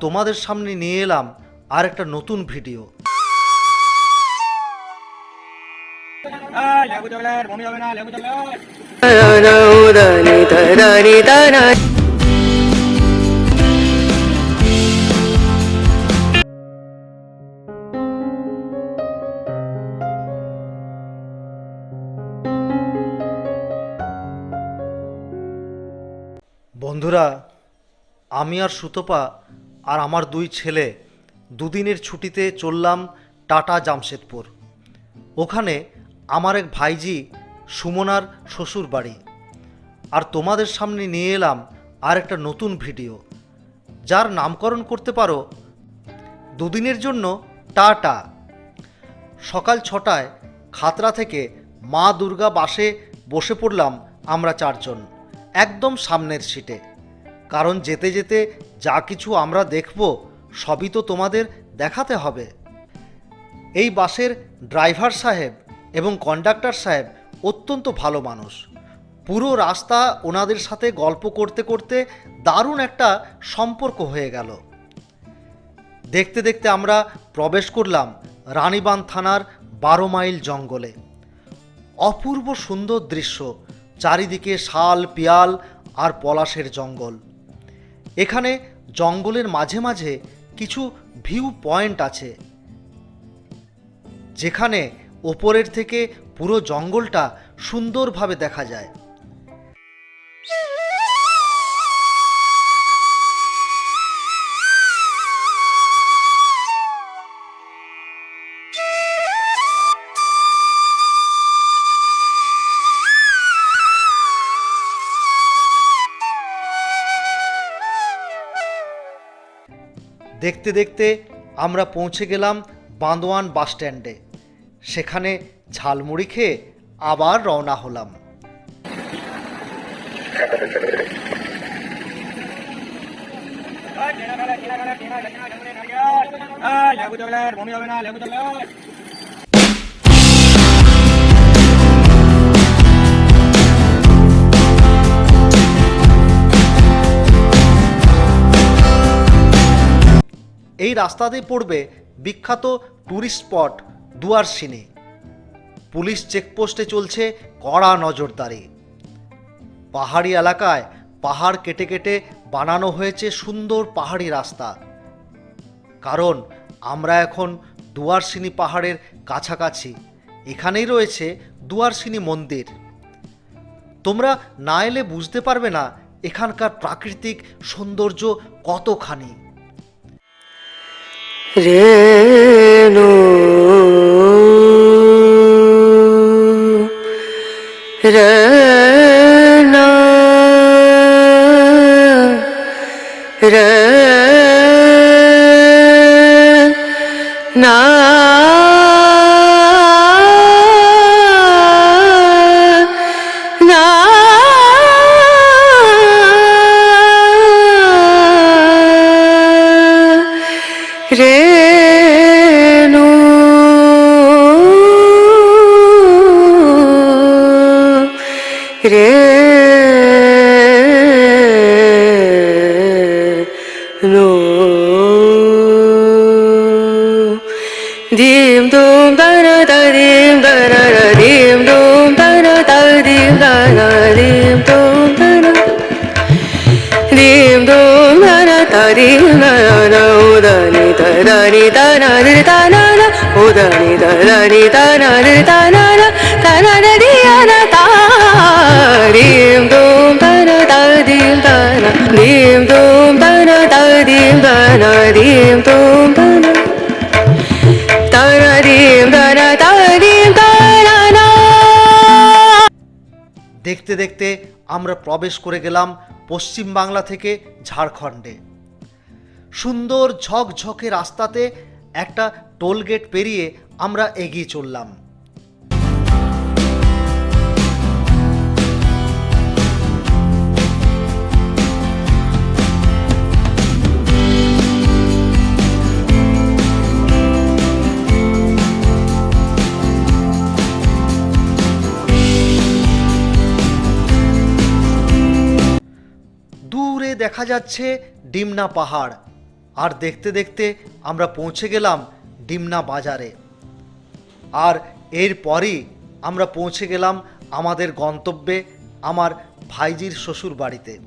তোমাদের সামনে নিয়ে এলাম আর একটা নতুন ভিডিও। বন্ধুরা আমি আর সুতপা আর আমার দুই ছেলে, দুদিনের ছুটিতে চললাম টাটা জামশেদপুর। ওখানে আমার এক ভাইজি সুমনার শ্বশুর বাড়ি। আর তোমাদের সামনে নিয়ে এলাম আর একটা নতুন ভিডিও। যার নামকরণ করতে পারো, দুদিনের জন্য টাটা। সকাল ছটায় খাতরা থেকে মা দুর্গা বাসে বসে পড়লাম আমরা চারজন, একদম সামনের সিটে। কারণ যেতে যেতে যা কিছু আমরা দেখব, সবই তো তোমাদের দেখাতে হবে। এই বাসের ড্রাইভার সাহেব এবং কন্ডাক্টর সাহেব অত্যন্ত ভালো মানুষ। পুরো রাস্তা ওনাদের সাথে গল্প করতে করতে দারুণ একটা সম্পর্ক হয়ে গেল। দেখতে দেখতে আমরা প্রবেশ করলাম রানীবান থানার বারো মাইল জঙ্গলে। অপূর্ব সুন্দর দৃশ্য, চারিদিকে শাল, পিয়াল আর পলাশের জঙ্গল। এখানে জঙ্গলের মাঝে মাঝে কিছু ভিউ পয়েন্ট আছে। যেখানে ওপরের থেকে পুরো জঙ্গলটা সুন্দরভাবে দেখা যায়। দেখতে দেখতে আমরা পৌঁছে গেলাম বাঁদোয়ান বাসস্ট্যান্ডে সেখানে ঝালমুড়ি খেয়ে আবার রওনা হলাম লেবু হবে না লেবু এই রাস্তাতেই পড়বে বিখ্যাত ট্যুরিস্ট স্পট দুয়ারসিনি পুলিশ চেকপোস্টে চলছে কড়া নজরদারি। পাহাড়ি এলাকায় পাহাড় কেটে কেটে বানানো হয়েছে সুন্দর পাহাড়ি রাস্তা। কারণ আমরা এখন দুয়ারসিনি পাহাড়ের কাছাকাছি। এখানেই রয়েছে দুয়ারসিনি মন্দির। তোমরা না এলে বুঝতে পারবে না এখানকার প্রাকৃতিক সৌন্দর্য কতখানি। রেণু। রেনা রে না dim da da dim dum da da dim dum da da da dim da da da o da ni da da ni da na di da na na o da ni da da ni da na di da na na da na da di ya na da dim dum da da da dim da na dim dum da da da dim da na dim dum da na দেখতে দেখতে আমরা প্রবেশ করে গেলাম পশ্চিমবাংলা থেকে ঝাড়খণ্ডে। সুন্দর ঝকঝকে রাস্তাতে একটা টোলগেট পেরিয়ে আমরা এগিয়ে চললাম। দূরে দেখা যাচ্ছে ডিমনা পাহাড়। আর দেখতে দেখতে আমরা পৌঁছে গেলাম ডিমনা বাজারে। আর এরপরই আমরা পৌঁছে গেলাম আমাদের গন্তব্যে আমার ভাইজির শ্বশুর বাড়িতে।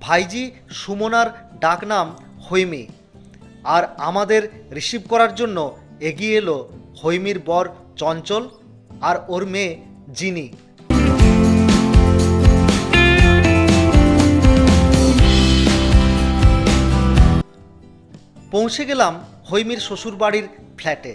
ভাইজি সুমনার ডাকনাম হৈমি। আর আমাদের রিসিভ করার জন্য এগিয়ে এলো হৈমির বর চঞ্চল আর ওর মেয়ে জিনি। পৌঁছে গেলাম হৈমির শ্বশুরবাড়ির ফ্ল্যাটে।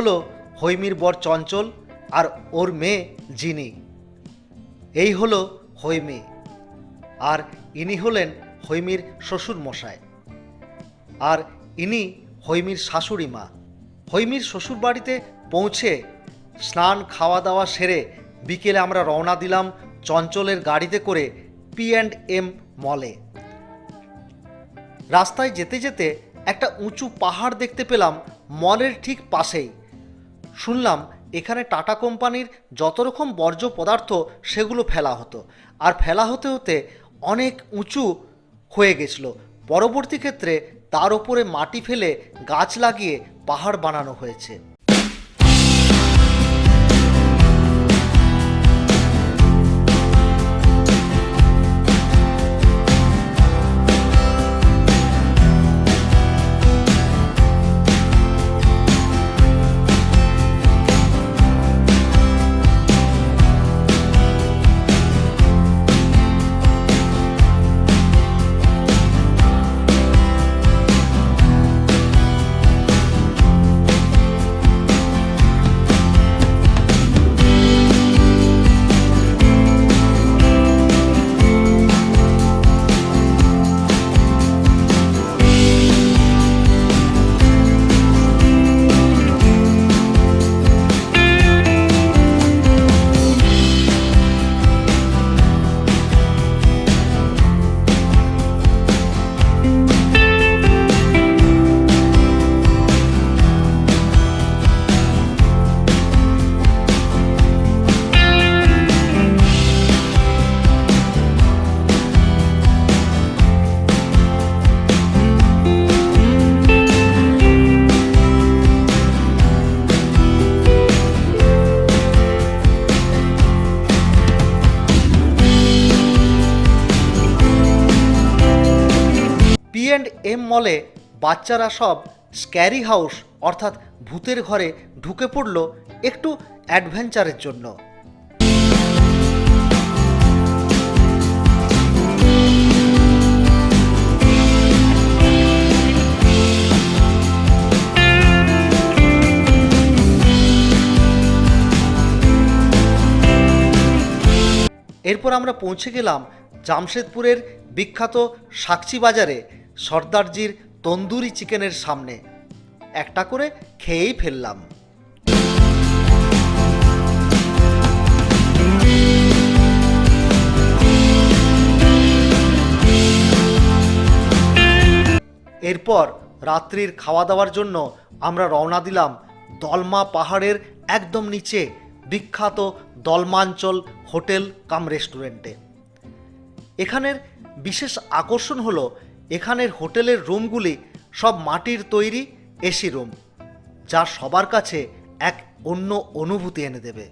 হলো হৈমির বর চঞ্চল আর ওর মেয়ে জিনি। এই হলো হৈমি। আর ইনি হলেন হৈমির শ্বশুর মশাই আর ইনি হৈমির শাশুড়ি মা। হৈমির শ্বশুর বাড়িতে পৌঁছে স্নান খাওয়া দাওয়া সেরে বিকেলে আমরা রওনা দিলাম চঞ্চলের গাড়িতে করে পি অ্যান্ড এম মলে। রাস্তায় যেতে যেতে একটা উঁচু পাহাড় দেখতে পেলাম মলের ঠিক পাশেই। শুনলাম এখানে টাটা কোম্পানির যত রকম বর্জ্য পদার্থ সেগুলো ফেলা হতো। আর ফেলা হতে হতে অনেক উঁচু হয়ে গেছিল। পরবর্তী ক্ষেত্রে তার ওপরে মাটি ফেলে গাছ লাগিয়ে পাহাড় বানানো হয়েছে। এম মলে বাচ্চারা সব স্ক্যারি হাউস অর্থাৎ ভূতের ঘরে ঢুকে পড়ল একটু অ্যাডভেঞ্চারের জন্য। এরপর আমরা পৌঁছে গেলাম জামশেদপুরের বিখ্যাত সাকচি বাজারে সর্দারজির তন্দুরি চিকেনের সামনে। একটা করে খেয়েই ফেললাম। এরপর রাত্রির খাওয়া দাওয়ার জন্য আমরা রওনা দিলাম দলমা পাহাড়ের একদম নিচে বিখ্যাত দলমাঞ্চল হোটেল কাম রেস্টুরেন্টে। এখানের বিশেষ আকর্ষণ হলো এখানের হোটেলের রুমগুলি সব মাটির তৈরি এসি রুম, যা সবার কাছে এক অন্য অনুভূতি এনে দেবে।